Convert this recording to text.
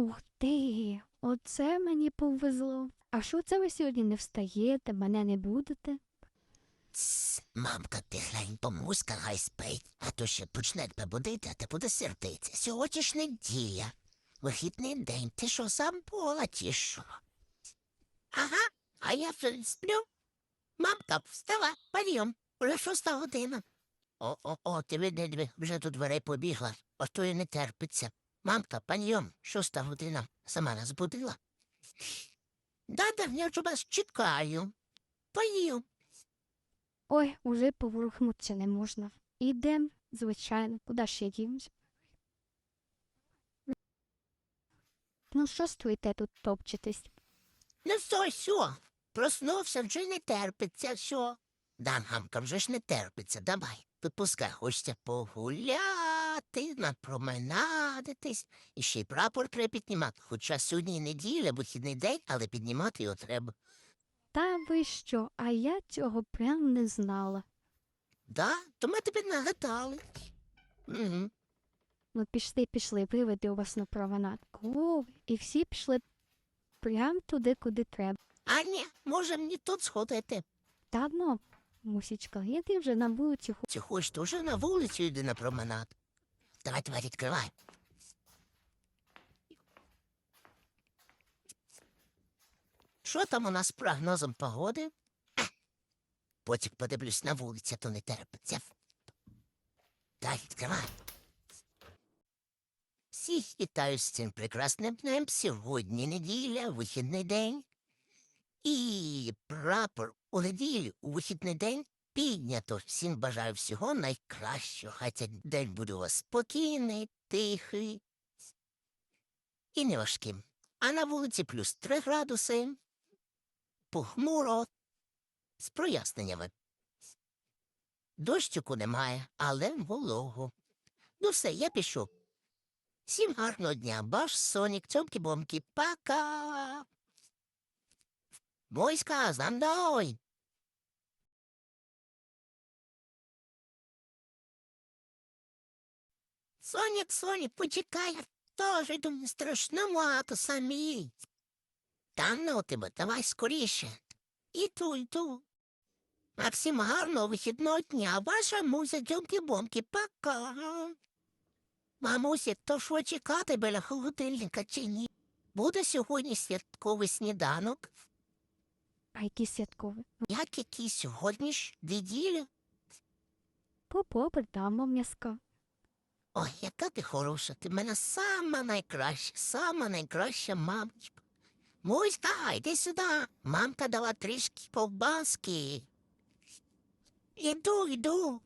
Ух ти, оце мені повезло. А що це ви сьогодні не встаєте, мене не будете? Тс, мамка тихенько муска хай спить, а то ще почне тебе будити, а ти буде сердитися. Сьогодні ж неділя. Вихідний день, ти що сам пола чи що? Ага, а я вже не сплю. Мамка, встала, підйом, уже шоста година. О, о, о, ти види, вже до дверей побігла, а то й не терпиться. Мамка, паньйом, шоста година, сама нас будила. Да-да, я ж вас чекаю. Пойдем. Ой, уже поворухнутися не можна. Ідем, звичайно, куди ще дімось? Ну що стоїте тут топчетесь? Ну що, що? Проснувся, вже не терпиться, що? Да, мамка, вже ж не терпиться, давай. Випускай, хочеться погуляти, напроменадитись. І ще й прапор треба піднімати. Хоча сьогодні неділя, вихідний день, але піднімати його треба. Та ви що, а я цього прям не знала. Да, то ми тобі нагадали. Угу. Ну пішли, пішли, виведи у вас на променад. О, і всі пішли прям туди, куди треба. А ні, може мені тут сходити. Та ну, мусічка, іди вже на вулицю. ху- Чи хочеш уже на вулицю йди на променад? Давай, давай, відкривай. Що там у нас з прогнозом погоди? А, Потім подивлюсь на вулиці, то не терпиться. Дай, відкривай. Всіх вітаю з цим прекрасним днем. Сьогодні неділя, вихідний день. І прапор у неділю у вихідний день піднято. Всім бажаю всього найкращого. Хай цей день буде у вас спокійний, тихий і не важким. А на вулиці плюс три градуси. Похмуро з проясненнями. Дощику немає, але волого. Ну все, я пішов. Всім гарного дня, баш Сонік, цьомки-бомки, пока. Войска, за мною. Сонік, Сонік, почекай, я теж йду не страшнувато самі. Та ну тебе, давай скоріше. Іду, йду. А всім гарного вихідного дня, ваша муза дьомки-бомки, пока. Мамусі, то що чекати біля холодильника чи ні? Буде сьогодні святковий сніданок? А які святкові? Як який сьогодні ж неділя? Попопер дамо м'яска. Ой, яка ти хороша, ти в мене сама найкраща, сама найкраща мамочка. Муська, йди сюди. Мамка дала трішки ковбаски. Іду, іду.